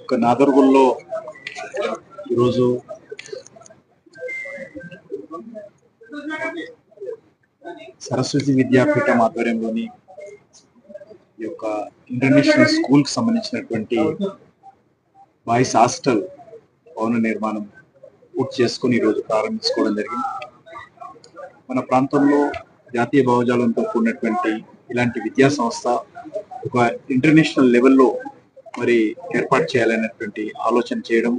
ఒక నాగర్గుల్లో ఈరోజు సరస్వతి విద్యాపీఠం ఆధ్వర్యంలోని ఈ యొక్క ఇంటర్నేషనల్ స్కూల్కి సంబంధించినటువంటి బాయ్స్ హాస్టల్ భవన నిర్మాణం పూర్తి చేసుకుని ఈరోజు ప్రారంభించుకోవడం జరిగింది. మన ప్రాంతంలో జాతీయ భావజాలంతో కూడినటువంటి ఇలాంటి విద్యా సంస్థ ఒక ఇంటర్నేషనల్ లెవెల్లో మరి ఏర్పాటు చేయాలనేటువంటి ఆలోచన చేయడం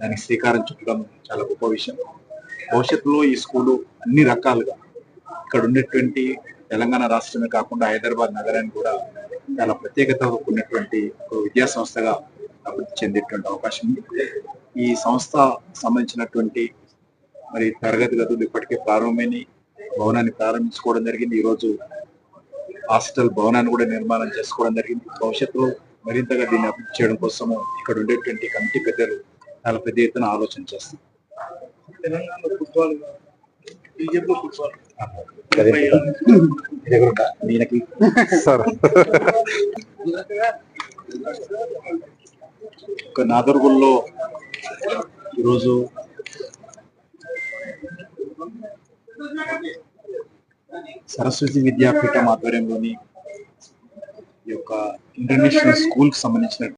దానికి శ్రీకారం చుట్టడం చాలా గొప్ప విషయం. భవిష్యత్తులో ఈ స్కూలు అన్ని రకాలుగా ఇక్కడ ఉన్నటువంటి తెలంగాణ రాష్ట్రమే కాకుండా హైదరాబాద్ నగరానికి కూడా చాలా ప్రత్యేకత ఉన్నటువంటి ఒక విద్యా సంస్థగా అభివృద్ధి చెందేటువంటి అవకాశం ఉంది. ఈ సంస్థ సంబంధించినటువంటి మరి తరగతి గదులు ఇప్పటికే ప్రారంభమైన భవనాన్ని ప్రారంభించుకోవడం జరిగింది. ఈ రోజు హాస్టల్ భవనాన్ని కూడా నిర్మాణం చేసుకోవడం జరిగింది. భవిష్యత్తులో మరింతగా దీన్ని అభివృద్ధి చేయడం కోసము ఇక్కడ ఉండేటువంటి కమిటీ పెద్దలు చాలా పెద్ద ఎత్తున ఆలోచన చేస్తారు. Telangana football BJP football. దీనికి సార్. ఒక నాగర్గుల్లో ఈరోజు సరస్వతి విద్యాపీఠం ఆధ్వర్యంలోని ఈ యొక్క ఇంటర్నేషనల్ స్కూల్కి సంబంధించిన